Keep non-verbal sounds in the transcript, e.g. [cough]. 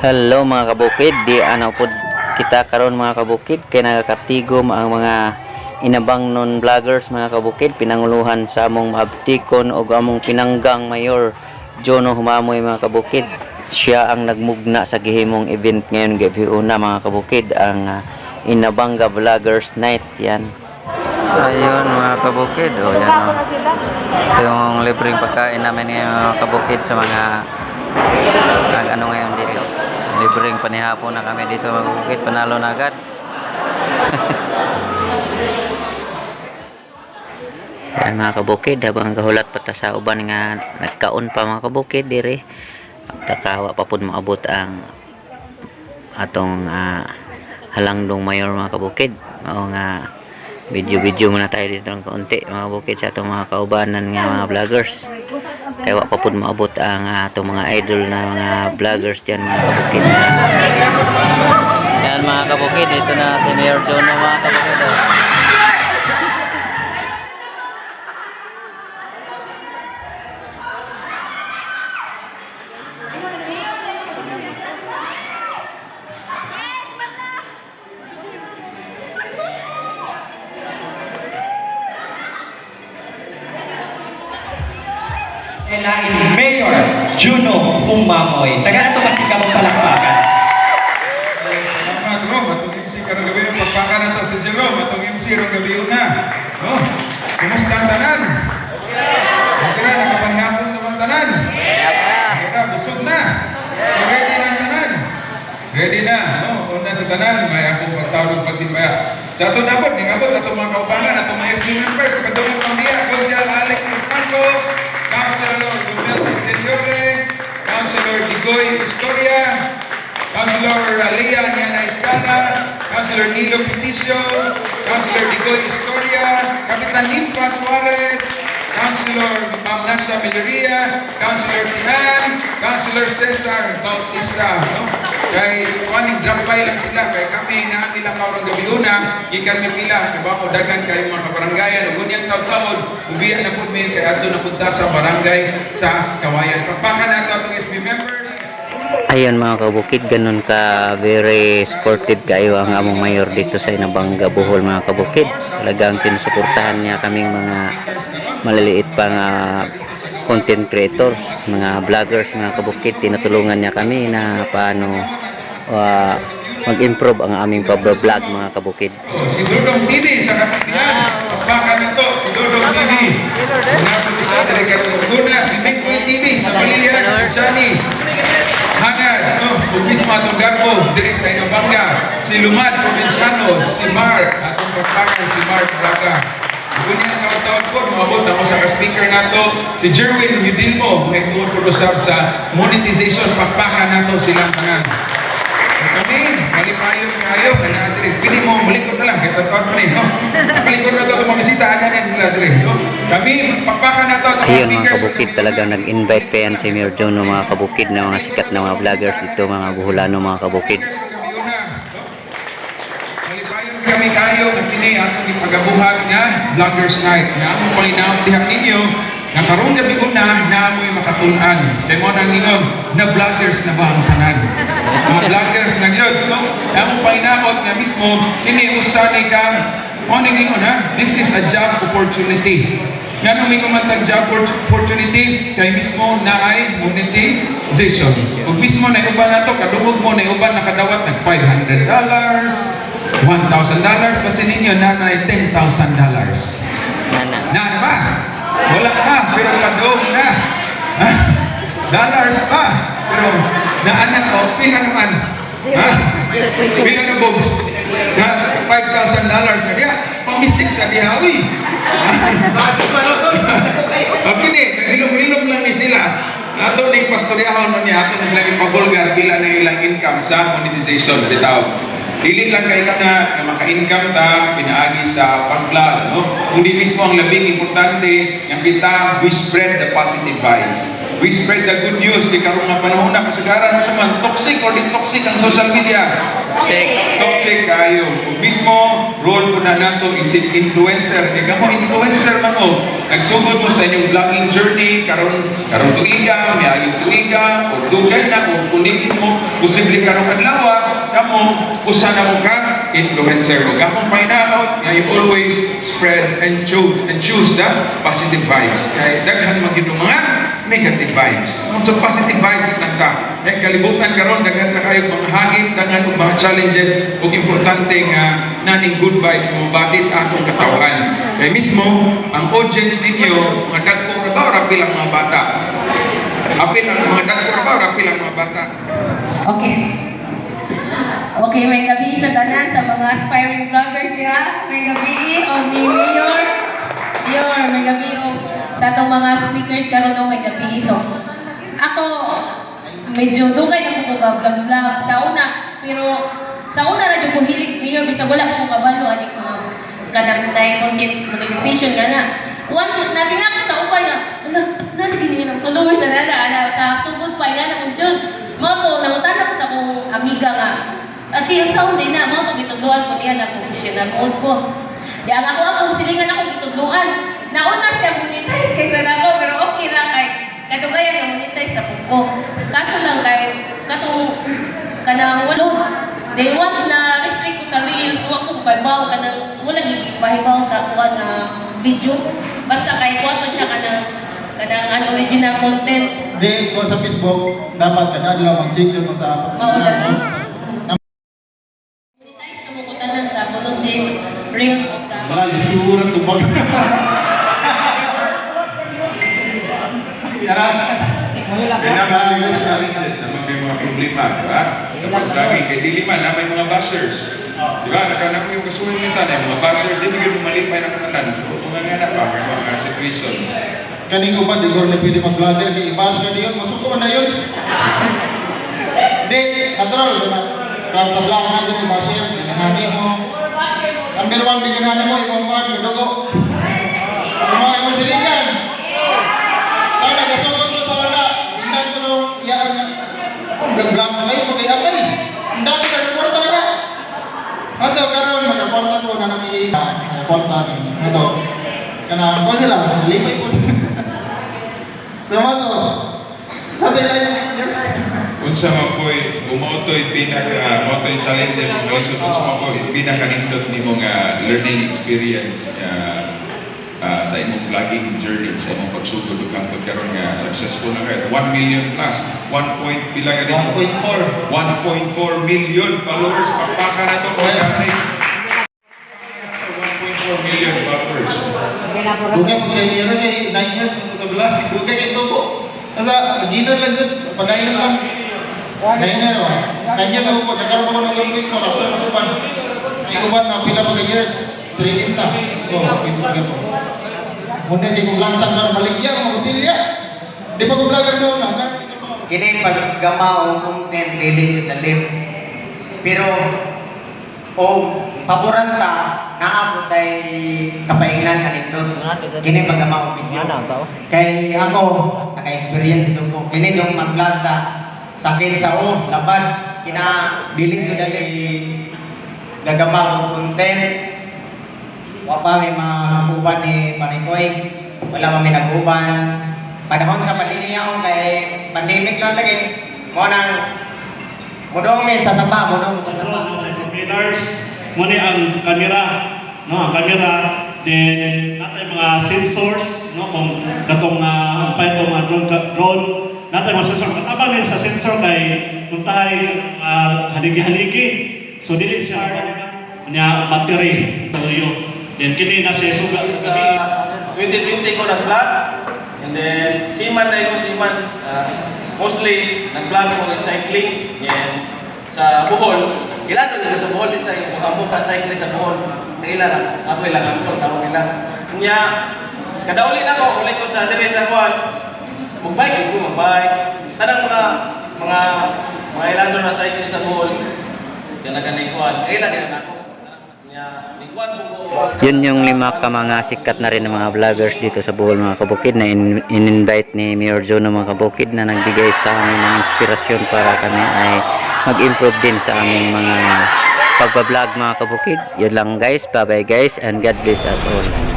Hello mga kabukid, di ano po kita karon mga kabukid kay nagakatigom ang mga inabang non vloggers mga kabukid pinanguluhan sa among maabtikon o among pinanggang mayor Jono Humamoy mga kabukid. Siya ang nagmugna sa gihimong event ngayon gabi una mga kabukid ang ah, Inabanga Vloggers Night yan. Ayun mga kabukid, o yan o. Ito yung libreng pagkain namin ngayon mga kabukid sa mga nag ano ngayon. Libreng panihapon na kami dito mga kabukid, panalo na agad. [laughs] Yan mga kabukid, habang kahulat pa ta sa uban nga nagkaon pa mga kabukid diri. Pagkakawa pa pud maabot ang atong ah, halangdong mayor mga kabukid. Mao nga video-video muna tayo dito ng kaunti mga kabukid sa atong mga kaubanan nga mga vloggers. Kaya wa pa pud maabot ang ah, atong mga idol na mga vloggers diyan mga kabukid na yan mga kabukid, ito na si Mayor Jono mga kabukid. Oh. Kailangan Mayor Juno Humamoy. Taga na ito kasi ka mong palakpakan. Salamat, Rom. Atong MC karong gabi yung pagpaka na to si Jerome. Atong MC rong gabi yun na. Oh, kumusta ang tanan? Okay na, nakapanghapon naman tanan. Okay na, busog na. Ready na ang tanan. Ready na. No? Una sa tanan, may akong pagtawag pagtimbaya. Sa ato nabot, ningabot atong mga kaubangan, atong mga SB members, katulong Historia, Councilor Alia Niana Escala, Councilor Nilo Piticio, Councilor Digoy Historia, Kapitan Nimpa Suarez, Councilor Ma'am Nasha Mileria, Councilor Tinan, Councilor Cesar Bautista. No? Kay kuaning drop by lang sila kay kami na nila kaurang gabi una, gikan mi pila kay ba dagan kay mga kabarangayan ug unyang taud-taud ubiya na pud mi kay adto na punta sa barangay sa Kawayan. Pagpaka na ato atong SB members. Ayun mga kabukid, ganun ka very supportive kayo ang among mayor dito sa Inabanga Bohol mga kabukid. Talagang sinusuportahan niya kaming mga maliliit pa nga content creators, mga vloggers, mga kabukid. Tinutulungan niya kami na paano ah, mag-improve ang aming pag-vlog mga kabukid. Si Dudong TV sa Kapitilan. Pagpaka na to, si Dudong TV. Nato ni sa Laguna, si Mingkoy TV sa Pamilya, si Johnny. Hangad, no, ug mismo atong garbo, diri sa Inabanga, si Lumad Provinciano, si Mark, atong pagpakan si Mark Braga. Gunya ang taon ko, maabot ako sa speaker nato, si Jerwin Udilmo, may kumupurusap sa monetization, pakpakan nato silang tanan. Malipayon kayo, kaya natin, pili mo, malikot na lang, kahit tatawag mo rin, no? Malikot na ito, bisita, ano yan sila dire? Kami, pakpakan na ito, Ayun mga kabukid talagang nag-invite pa yan si Mayor Jono mga kabukid na mga sikat na mga vloggers dito mga buhulano mga kabukid. Malipayon kami kayo, at kini atong ipagabuhat nga Vloggers Night. Nga among panginahon dihang ninyo, nga karong gabi una, na amoy makatunan. Kaya mo nang ningon, na vloggers na ba ang tanan? Mga vloggers na yun, no? Among panginahon nga mismo, kini usanay ka, nang ningon ha, this is a job opportunity. Nga nung may kumantag job opportunity, kay mismo na ay monetization. Kung mismo na uban na to, kadungog mo na uban nakadawat ng $500, $1,000, kasi ninyo na na $10,000. Nana. Na ano ba? Wala pa, pero kadung na. Ha? Dollars pa, pero naanak ko, pina naman. Ha? Pina na bogs. Na $5,000 na kaya, pamisik sa bihawi. [laughs] Okay ni, hilom-hilom lang ni sila. Ato ning pastoryahon nun niya, ato na sila ipabulgar bila na ilang income sa monetization bitaw. Dili lang kay ka na na maka-income ta pinaagi sa pag-vlog, no? Kundi mismo ang labing importante yang kita we spread the positive vibes. We spread the good news kay karong nga panahon na kasagaran mo sa man toxic or di toxic ang social media. Toxic kayo. Kung mismo role ko na nato isip influencer. Kaya mo influencer man mo. nagsugod mo sa inyong vlogging journey, karon karon tuiga, may ayong tuiga, o dugay na, o kunig mismo, posible karon adlaw, kamo, usa na mo ka, influencer. Kapong find out, nga you always spread and choose, and choose the positive vibes. Kaya daghan magino mga negative vibes. So positive vibes lang ta. Kaya kalibutan karon daghan na kayo mga hangin, daghan og mga challenges, ug importante nga naning good vibes mo batis sa atong katawan. Kaya mismo, ang audience ninyo, mga dagko ra ba, o rapil ang mga bata? Apil ang mga dagko ra ba, o rapil ang mga bata? Okay. Okay, may gabi sa tanan sa mga aspiring vloggers niya. May gabi o ni Mayor. Mayor, may gabi o sa atong mga speakers karon o may gabi. So, ako, medyo dugay na ko vlog vlog sa una. Pero, sa una na ko hilig Mayor, bisa wala ko kabalo ani ko kanang dahil content monetization nga na. Once natin ako sa upay nga, ala, nalagin niya ng followers na nana, ana, sa sugod pa nga na kung Jun. Mga to, nangutan ako sa akong amiga nga. Sound din na, mga to, gitudluan ko niya na professional mode ko. Di ang ako ako, silingan ako gitudluan. Nauna siya monetize kaysa na ako, pero okay lang kay kadugayan na monetize sa ko. Kaso lang kay, katong, kanang walo, Then once na restrict ko sa reels, wa ko kaibaw kanang wala gigit mahibaw sa kuha na video. Basta kay kuha to siya kanang kanang unoriginal content. Di ko sa Facebook, dapat kada adlaw mag-check yun mo sa Maulan. Monetize na mo ko tanan sa bonus days, reels o sa Mga lisura tubag. Tara. Yung mga challenges, naman may mga problema, di ba? Sa pag-vlogging, kay dili man, na may mga bashers. Di ba? Nakana ko yung kasuhin nito na yung mga bashers, di bigyan mo malipay ng kanan. So, ito nga nga na pa, may mga situations. Kaning uban di ko na pwede mag-vlogger kay ibas ka diyon, masuko na yun. [laughs] Di, natural sa kan sa vlog nga sa ibas yan, ginahani mo. One, di ginahani mo, ibang kuhan, dugo. Mga ibang silingan. Sana gasugod ko sa wala, tingnan ko sa iyaan nga. Ang gaglam na kayo, pag-iatay. Ang dami ka reporta nga. Ato, karon magkaporta ko na nakikita. Magkaporta ko. Ato, kana ko sila, limay po. Sama to. Sabi yun. Unsa man po'y umauto'y pinaka, umauto'y challenges, isot unsa man po'y pinakanindot ni mga learning experience uh, uh, sa imong vlogging journey, sa imong pagsugod ug kantod karon nga successful na kayo. 1 million plus, 1 point pila ka dito? 1.4. 1.4 million followers. Pakpaka na to kung dati. 1.4 million followers. Bugay po kay Mira kay 9 years sa vlog. Bugay kay Topo. Kasa, ginan lang dyan. Padayon lang. Na naman. Kanya sa upo, nagkaroon ako ng lumpit mo. Raksa masuban. Ay uban na pila pa years. 3 na. Oo, mo ka po. Muna di ko langsang sa maligya, mga kutilya. Di pa ko vlogger sa una. ha? kini paggama o content dili dalim pero o paboran ta naa po tay kapaingnan kanindot kini paggama o video kay ako naka-experience ito ko kini yung mag-vlog ta sakit sa o labad kina dili to dali gagama o content. Wa pa may makuban ni panikoy. Wala pa may naguban. Panahon sa pandemya kay pandemic lang lagi. Mo nang mudong may sasaba mudong sa sasaba Ano sa pillars, muna ang kamera, no, ang kamera, then natay mga sensors, no, kung katong uh, pay ko mga drone, drone, natay mga sensor, katabang yun sa sensor kay kung tayo uh, haligi-haligi, so dili siya niya battery, so yun. Then kini na siya suga. Sa 2020 ko nag-vlog. And then seaman na ko seaman uh, mostly nag-vlog ko ng cycling. And sa Bohol. Ilan na sa Bohol isa yung amo pa cycling sa Bohol. Nila lang ako ilang ako tawag nila. Kanya kadauli na ko ulit ko sa dire sa Juan mag-bike ko mag-bike tanang mga mga mga ilan na sa Bohol kaya ganay ko kailan din ako Yun yung lima ka mga sikat na rin ng mga vloggers dito sa Bohol mga kabukid na in- in-invite ni Mayor Joe ng mga kabukid na nagbigay sa amin ng inspirasyon para kami ay mag-improve din sa aming mga pagbablog mga kabukid. Yun lang guys. Bye bye guys and God bless us all.